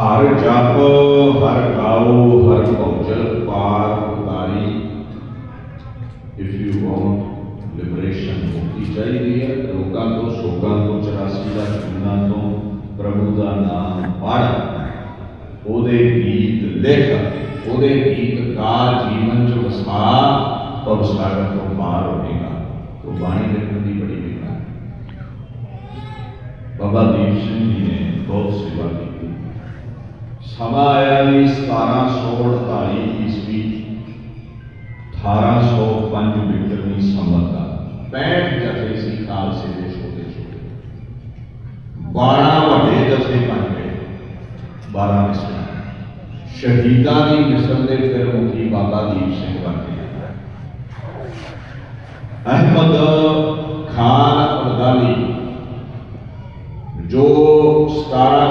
ਹਰ ਜਪ, ਹਰ ਗਾਓ, ਹਰ ਭੋਜਲ ਪਾਰ ਉਤਾਰੀ। ਇਫ ਯੂ ਵਾਂਟ ਲਿਬਰੇਸ਼ਨ ਮੁਕਤੀ ਚਾਹੀਦੀ ਹੈ। ਰੋਗਾਂ ਤੋਂ, ਸ਼ੋਕਾਂ ਤੋਂ 84 ਦਾ ਚੂਨਾ ਤੋਂ, ਪ੍ਰਭੂ ਦਾ ਨਾਮ ਪੜ ਉਹਦੇ ਗੀਤ ਲਿਖ। ਉਹਦੇ ਗੀਤ ਗਾ, ਜੀਵਨ ਚ ਵਸਾ। ਤਬ ਸਾਗਰ ਤੋਂ ਪਾਰ ਹੋਵੇਗਾ। ਤੋ ਬਾਣੀ ਲਿਖਣ ਦੀ ਬੜੀ ਮਿਹਨਤ ਬਾਬਾ ਦੀਪ ਸਿੰਘ ਜੀ ਨੇ ਸਮਾਂ ਆਇਆ ਵੀ 1748 ਈਸਵੀ 1805 ਵਿਕਰਮੀ ਸੰਵਤ ਦਾ 65 ਜਥੇ ਸੀ ਖਾਲਸੇ ਦੇ ਛੋਟੇ ਛੋਟੇ 12 ਵੱਡੇ ਜਥੇ ਬਣ ਗਏ 12 ਮਿਸਲਾਂ ਸ਼ਹੀਦਾਂ ਦੀ ਮਿਸਲ ਦੇ ਫਿਰ ਮੁਖੀ ਬਾਬਾ ਦੀਪ ਸਿੰਘ ਬਣ ਗਏ ਅਹਿਮਦ ਖਾਨ ਅਬਦਾਲੀ ਜੋ 1747